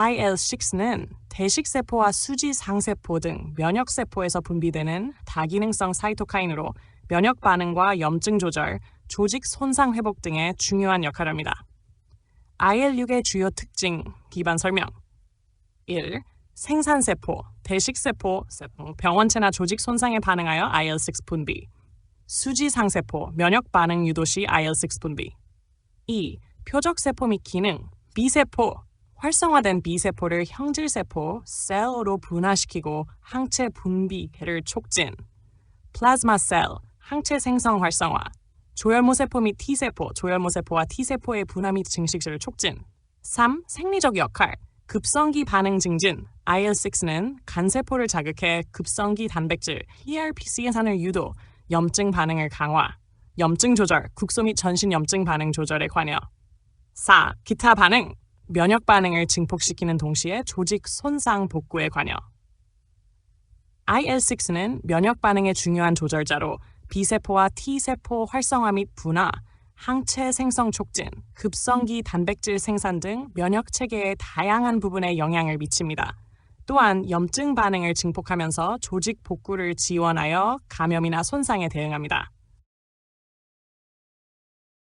IL-6는 대식세포와 수지상세포 등 면역세포에서 분비되는 다기능성 사이토카인으로 면역 반응과 염증 조절, 조직 손상 회복 등의 중요한 역할을 합니다. IL-6의 주요 특징 기반 설명 1. 생산세포, 대식세포, 병원체나 조직 손상에 반응하여 IL-6 분비 수지상세포, 면역 반응 유도 시 IL-6 분비 2. 표적세포 및 기능, B세포, 활성화된 B세포를 형질세포, 셀로 분화시키고 항체 분비를 촉진. 플라즈마 셀, 항체 생성 활성화. 조혈모세포 및 T세포, 조혈모세포와 T세포의 분화 및 증식을 촉진. 3. 생리적 역할, 급성기 반응 증진. IL-6는 간세포를 자극해 급성기 단백질, ERPC 해산을 유도, 염증 반응을 강화, 염증 조절, 국소 및 전신 염증 반응 조절에 관여. 4. 기타 반응, 면역 반응을 증폭시키는 동시에 조직 손상 복구에 관여. IL-6는 면역 반응의 중요한 조절자로 B세포와 T세포 활성화 및 분화, 항체 생성 촉진, 급성기 단백질 생산 등 면역 체계의 다양한 부분에 영향을 미칩니다. 또한 염증 반응을 증폭하면서 조직 복구를 지원하여 감염이나 손상에 대응합니다.